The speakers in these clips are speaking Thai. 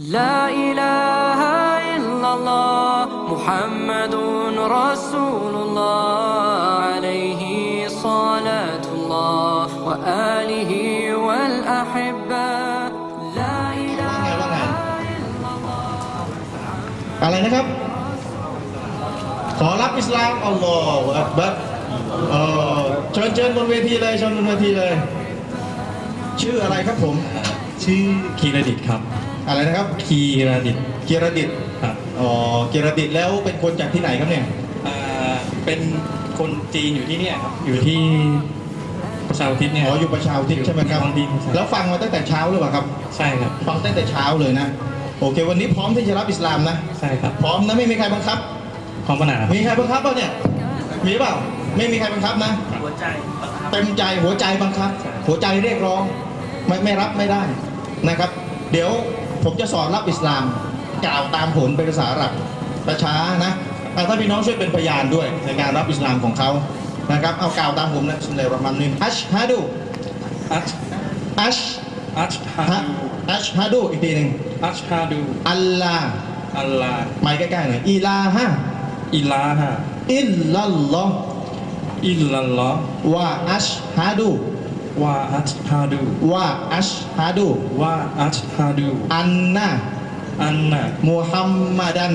لا إله إلا الله محمد رسول الله عليه صلاة الله وآله والأحبة لا إله อะไรนะครับ ขอรับอิสลามอัลลอฮฺอักบัรเอ่อเชิญเชิญบนเวทีเลยเชิญบนเวทีเลย ชื่ออะไรครับผม ชื่อคีรดิตครับ อะไรนะครับคีรดิตเกียรติตครับอ๋อเกียรติตแล้วเป็นคนจากที่ไหนครับเนี่ย อ่าเป็นคนจีนอยู่ที่เนี่ยครับ อยู่ที่ประชาอุทิศเนี่ย อ๋ออยู่ประชาอุทิศใช่ไหมครับท้องที่ใช่แล้วฟังมาตั้งแต่เช้าหรือเปล่าครับ ใช่ครับ ฟังตั้งแต่เช้าเลยนะ โอเค วันนี้พร้อมที่จะรับอิสลามนะ ใช่ครับพร้อมนะไม่มีใครบังคับ พร้อมปะหนามีใครบังคับเปล่าเนี่ย มีเปล่า ไม่มีใครบังคับนะ หัวใจเต็มใจหัวใจบังคับ หัวใจเรียกร้องไม่ไม่รับไม่ได้นะครับ เดี๋ยว ผมจะสอนรับอิสลามกล่าวตามผลเป็นภาษาอาหรับช้าๆนะอะถ้าพี่น้องช่วยเป็นพยานด้วยในการรับอิสลามของเขานะครับเอากล่าวตามผมนะบิสมิลลาฮิรเราะห์มานิรเราะฮีมอัชฮะดูอัชอัชอัชฮาฮะดูอัชฮะดูอีกทีหนึ่งอัชฮาดูอัลลาห์อัลลาห์ไม่ใกล้ๆหน่อยอีลาฮะอิลาฮะอิลลัลลอฮ์อิลลัลลอฮ์วะอัชฮะดู วะอัชฮาดูวะอัชฮะดูวะอัชฮาดูอันนะอันนะมุฮัมมัดัน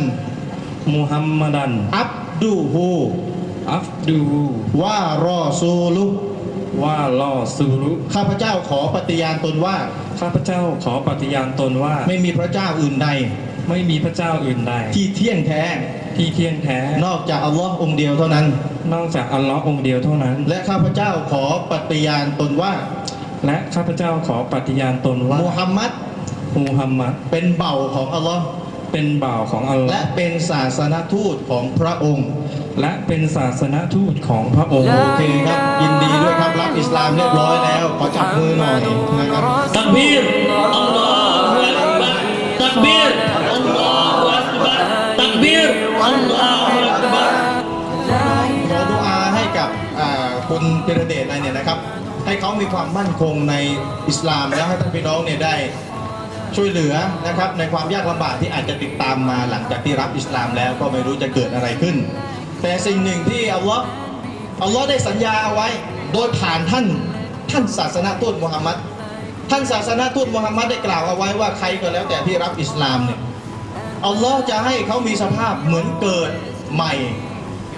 มุฮัมมัดันอับดูฮูอัฟดูวารอซูลุวะลอซูรุข้าพเจ้าขอปฏิญาณตนว่า ข้าพเจ้าขอปฏิญาณตนว่า ไม่มีพระเจ้าอื่นใด ไม่มีพระเจ้าอื่นใด ที่เที่ยงแท้ ที่เที่ยงแท้ นอกจากอัลลอฮ์องเดียวเท่านั้น นอกจากอัลลอฮ์องเดียวเท่านั้น และข้าพเจ้าขอปฏิญาณตนว่า และข้าพเจ้าขอปฏิญาณตนว่ามูฮัมมัดมูฮัมมัดเป็นเบ่าของอัลลอฮ์เป็นเบ่าของอัลลอฮ์และเป็นศาสนทูตของพระองค์ และเป็นศาสนทูตของพระองค์โอเคครับ ยินดีด้วยครับรับอิสลามเรียบร้อยแล้วขอจับมือหน่อยนะครับตักพีร เดชอะไรเนี่ยนะครับ ให้เขามีความมั่นคงในอิสลามแล้วให้ท่านพี่น้องเนี่ยได้ช่วยเหลือนะครับในความยากลำบากที่อาจจะติดตามมาหลังจากที่รับอิสลามแล้วก็ไม่รู้จะเกิดอะไรขึ้น แต่สิ่งหนึ่งที่อัลลอฮ์อัลลอฮ์ได้สัญญาเอาไว้ โดยผ่านท่านท่านศาสนาทูตมุฮัมมัดท่านศาสนาทูตมุฮัมมัดได้กล่าวเอาไว้ว่าใครก็แล้วแต่ที่รับอิสลามเนี่ยอัลลอฮ์จะให้เขามีสภาพเหมือนเกิดใหม่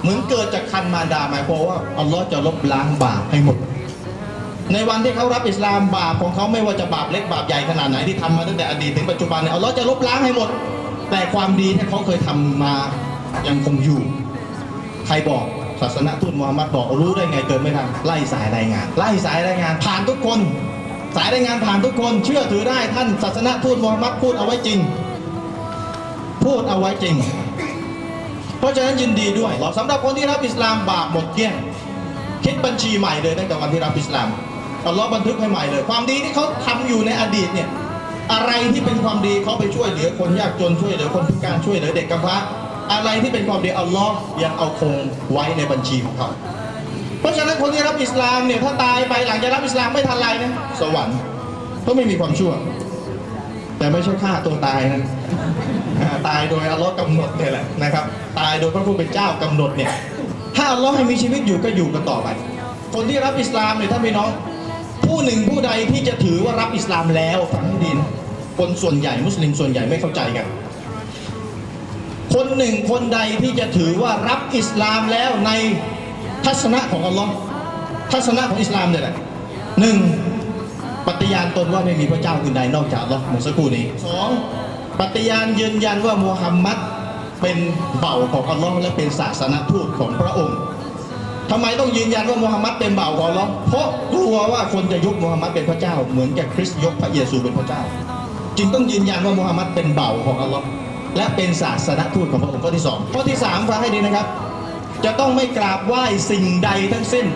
เหมือนเกิดจากคันมารดาหมายความว่าอัลลอฮ์จะลบล้างบาปให้หมด ในวันที่เขารับอิสลามบาปของเขาไม่ว่าจะบาปเล็กบาปใหญ่ขนาดไหนที่ทำมาตั้งแต่อดีตถึงปัจจุบันเนี่ยอัลลอฮ์จะลบล้างให้หมด แต่ความดีที่เขาเคยทำมายังคงอยู่ ใครบอกศาสนาทูตมูฮัมมัดบอกรู้ได้ไงเกิดไม่ทันไล่สายรายงาน ไล่สายรายงานผ่านทุกคน สายรายงานผ่านทุกคน เชื่อถือได้ท่านศาสนาทูตมูฮัมมัดพูดเอาไว้จริง พูดเอาไว้จริง เพราะฉะนั้นยินดีด้วยสำหรับคนที่รับอิสลามบาปหมดเกลี้ยงคิดบัญชีใหม่เลยตั้งแต่วันที่รับอิสลามอัลลอฮ์บันทึกให้ใหม่เลย ความดีที่เขาทำอยู่ในอดีตเนี่ยอะไรที่เป็นความดีเขาไปช่วยเหลือคนยากจนช่วยเหลือคนพิการช่วยเหลือเด็กกำพร้าอะไรที่เป็นความดีอัลลอฮ์ยังเอาคงไว้ในบัญชีของเขาเพราะฉะนั้นคนที่รับอิสลามเนี่ยถ้าตายไปหลังจากรับอิสลามไม่ทันไรนะสวรรค์เพราะไม่มีความชั่ว แต่ไม่ใช่ฆ่าตัวตายนะอ่าตายโดยอัลลอฮ์กำหนดเนี่ยแหละนะครับ ตายโดยพระผู้เป็นเจ้ากำหนดเนี่ย ถ้าอัลลอฮ์ให้มีชีวิตอยู่ก็อยู่กันต่อไป คนที่รับอิสลามเนี่ยท่านพี่น้อง ผู้หนึ่งผู้ใดที่จะถือว่ารับอิสลามแล้วฟังให้ดีนะคนส่วนใหญ่มุสลิมส่วนใหญ่ไม่เข้าใจกัน คนหนึ่งคนใดที่จะถือว่ารับอิสลามแล้วในทัศนะของอัลลอฮ์ทัศนะของอิสลามเนี่ยแหละหนึ่ง ปฏิญาณตนว่าไม่มีพระเจ้าอื่นใดนอกจากอัลลอฮ์เมื่อสักครู่นี้สองปฏิญาณยืนยันว่ามูฮัมมัดเป็นเบ่าของอัลลอฮ์และเป็นศาสนทูตของพระองค์ทำไมต้องยืนยันว่ามูฮัมมัดเป็นเบ่าของอัลลอฮ์เพราะกลัวว่าคนจะยกมูฮัมมัดเป็นพระเจ้า เหมือนกับคริสต์ยกพระเยซูเป็นพระเจ้า จึงต้องยืนยันว่ามูฮัมมัดเป็นเบ่าของอัลลอฮ์และเป็นศาสนทูตของพระองค์ข้อที่สองข้อที่สามฟังให้ดีนะครับ จะต้องไม่กราบไหว้สิ่งใดทั้งสิ้น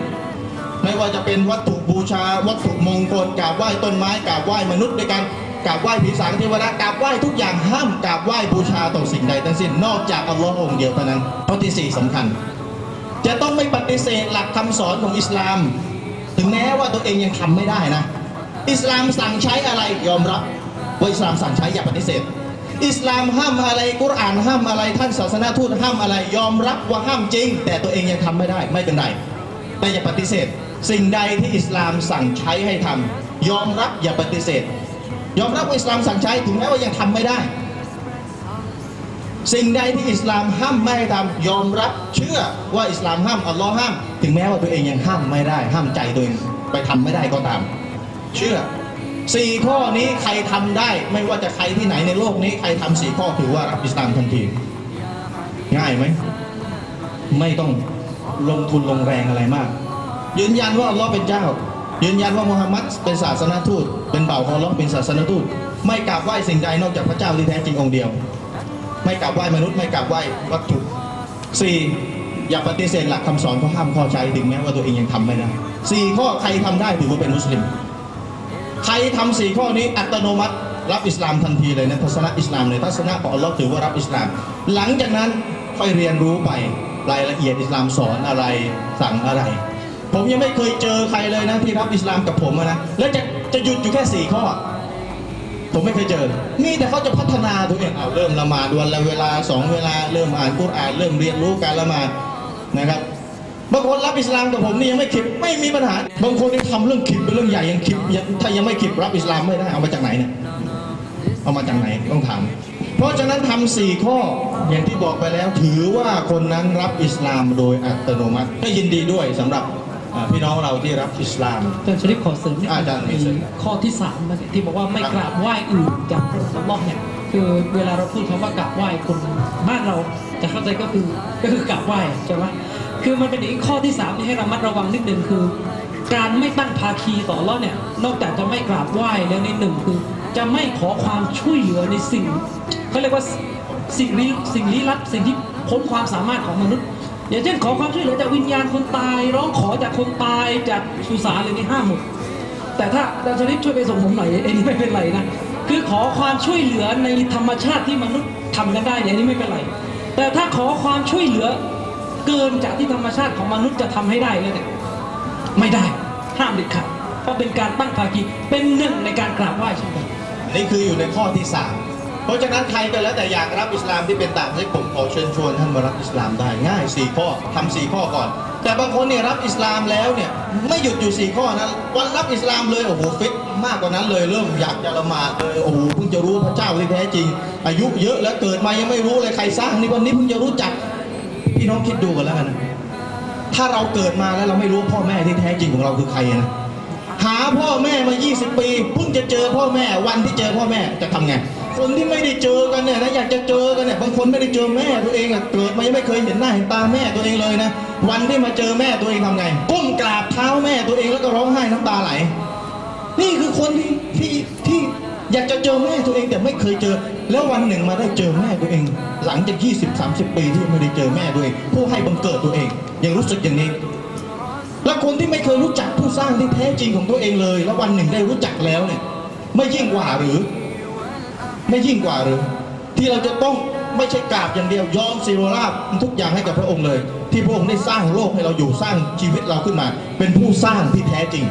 ไม่ว่าจะเป็นวัตถุบูชา วัตถุมงคลกราบไหว้ต้นไม้กราบไหว้มนุษย์ด้วยกันกราบไหว้ผีสางเทวดากราบไหว้ทุกอย่างห้ามกราบไหว้บูชาต่อสิ่งใดทั้งสิ้นนอกจากอัลลอฮ์องค์เดียวเท่านั้นข้อที่สี่สำคัญ จะต้องไม่ปฏิเสธหลักคำสอนของอิสลาม ถึงแม้ว่าตัวเองยังทำไม่ได้นะ อิสลามสั่งใช้อะไรยอมรับว่าอิสลามสั่งใช้อย่าปฏิเสธอิสลามห้ามอะไรกุรอานห้ามอะไรท่านศาสนาทูตห้ามอะไรยอมรับว่าห้ามจริง แต่ตัวเองยังทำไม่ได้ไม่เป็นไรแต่อย่าปฏิเสธ สิ่งใดที่อิสลามสั่งใช้ให้ทำยอมรับอย่าปฏิเสธ ยอมรับว่าอิสลามสั่งใช้ถึงแม้ว่ายังทำไม่ได้ สิ่งใดที่อิสลามห้ามไม่ให้ทำยอมรับเชื่อว่าอิสลามห้ามอัลลอฮ์ห้าม ถึงแม้ว่าตัวเองยังห้ามไม่ได้ ห้ามใจตัวเองไปทำไม่ได้ก็ตาม เชื่อสี่ข้อนี้ใครทำได้ไม่ว่าจะใครที่ไหนในโลกนี้ใครทำสี่ข้อถือว่ารับอิสลามทันที ง่ายไหม ไม่ต้องลงทุนลงแรงอะไรมาก ยืนยันว่าอัลลอฮ์เป็นเจ้า ยืนยันว่ามุฮัมมัดเป็นศาสนทูต เป็นเบ่าวของอัลลอฮ์เป็นศาสนทูต ไม่กราบไหว้สิ่งใดนอกจากพระเจ้าที่แท้จริงองค์เดียว ไม่กราบไหว้มนุษย์ไม่กราบไหว้วัตถุสี่อย่าปฏิเสธหลักคำสอนเข้อห้ามข้อใจถึงแม้ว่าตัวเองยังทำไม่ได้สี่ข้อใครทำได้ถือว่าเป็นมุสลิม ใครทำสี่ข้อนี้อัตโนมัติรับอิสลามทันทีเลยนะทัศนะอิสลามเลยทัศนะของอัลลอฮ์ถือว่ารับอิสลาม หลังจากนั้นค่อยเรียนรู้ไปรายละเอียดอิสลามสอนอะไรสั่งอะไร ผมยังไม่เคยเจอใครเลยนะที่รับอิสลามกับผมนะแล้วจะจะหยุดอยู่แค่สี่ข้อ ผมไม่เคยเจอ มีแต่เขาจะพัฒนาตัวเองเอาเริ่มละหมาดวันละเวลาสองเวลาเริ่มอ่านกุรอานเริ่มเรียนรู้การละหมาดนะครับบางคนรับอิสลามกับผมนี่ยังไม่ขิดไม่มีปัญหา บางคนนี่ทำเรื่องขิดเป็นเรื่องใหญ่ยังขิดถ้ายังไม่ขิดรับอิสลามไม่ได้เอามาจากไหนเนี่ยเอามาจากไหนต้องถามเพราะฉะนั้นทำสี่ข้ออย่างที่บอกไปแล้วถือว่าคนนั้นรับอิสลามโดยอัตโนมัติก็ยินดีด้วยสำหรับ พี่น้องเราที่รับอิสลามอาจารย์ชริปขอเสริมนิดอาจารย์มีเสริมข้อที่สามนะที่บอกว่าไม่กราบไหว้อื่นจากพระองค์อัลลอฮ์เนี่ยคือเวลาเราพูดคำว่ากราบไหว้คนบ้านเราจะเข้าใจก็คือก็คือกราบไหว้ใช่ไหมคือมันเป็นอีกข้อที่สามที่ให้ระมัดระวังนิดหนึ่งคือ การไม่ตั้งภาคีต่ออัลลอฮ์เนี่ยนอกจากจะไม่กราบไหว้แล้วในหนึ่งคือ จะไม่ขอความช่วยเหลือในสิ่งเขาเรียกว่าสิ่งลี้สิ่งลี้ลับสิ่งที่พ้นความสามารถของมนุษย์ อย่างเช่นขอความช่วยเหลือจากวิญญาณคนตาย ร้องขอจากคนตายจากสุสานอะไรนี่ห้ามหมดแต่ถ้าอาจารย์ชลิปช่วยไปส่งผมหน่อยไอ้นี่ไม่เป็นไรนะคือขอความช่วยเหลือในธรรมชาติที่มนุษย์ทำกันได้เนี่ยนนี้ไม่เป็นไร แต่ถ้าขอความช่วยเหลือเกินจากที่ธรรมชาติของมนุษย์จะทำให้ได้เลยเนี่ยไม่ได้ห้ามเด็ดขาดเพราะเป็นการตั้งภาคีเป็นหนึ่งในการกราบไหว้เช่นกันนี่คืออยู่ในข้อที่3 เพราะฉะนั้นใครก็แล้วแต่อยากรับอิสลามที่เป็นต่างประเทศผมขอเชิญชวนท่านมารับอิสลามได้ง่าย4ข้อทำ4ข้อก่อน แต่บางคนเนี่ยรับอิสลามแล้วเนี่ยไม่หยุดอยู่4ข้อนะวันรับอิสลามเลยโอ้โหฟิตมากกว่านั้นเลยเริ่มอยากจะละหมาดเลยโอ้โหเพิ่งจะรู้พระเจ้าที่แท้จริง อายุเยอะแล้วเกิดมายังไม่รู้เลยใครสร้างนี่วันนี้เพิ่งจะรู้จักพี่น้องคิดดูกันแล้วกันถ้าเราเกิดมาแล้วเราไม่รู้พ่อแม่ที่แท้จริงของเราคือใครนะ พ่อแม่มา 20 ปีเพิ่งจะเจอพ่อแม่วันที่เจอพ่อแม่จะทำไงคนที่ไม่ได้เจอกันเนี่ยนะอยากจะเจอกันเนี่ยบางคนไม่ได้เจอแม่ตัวเองอะเกิดมายังไม่เคยเห็นหน้าเห็นตาแม่ตัวเองเลยนะวันที่มาเจอแม่ตัวเองทำไงก้มกราบเท้าแม่ตัวเองแล้วก็ร้องไห้น้ำตาไหล นี่คือคนที่ที่ที่อยากจะเจอแม่ตัวเองแต่ไม่เคยเจอ แล้ววันหนึ่งมาได้เจอแม่ตัวเอง หลังจาก 20-30 ปีที่ไม่ได้เจอแม่ตัวเองผู้ให้บังเกิดตัวเอง ยังรู้สึกอย่างนี้ และคนที่ไม่เคยรู้จักผู้สร้างที่แท้จริงของตัวเองเลย แล้ววันหนึ่งได้รู้จักแล้วเนี่ย ไม่ยิ่งกว่าหรือ ไม่ยิ่งกว่าหรือ ที่เราจะต้องไม่ใช่กราบอย่างเดียวยอมสีโรราบทุกอย่างให้กับพระองค์เลย ที่พระองค์ได้สร้างโลกให้เราอยู่สร้างชีวิตเราขึ้นมา เป็นผู้สร้างที่แท้จริง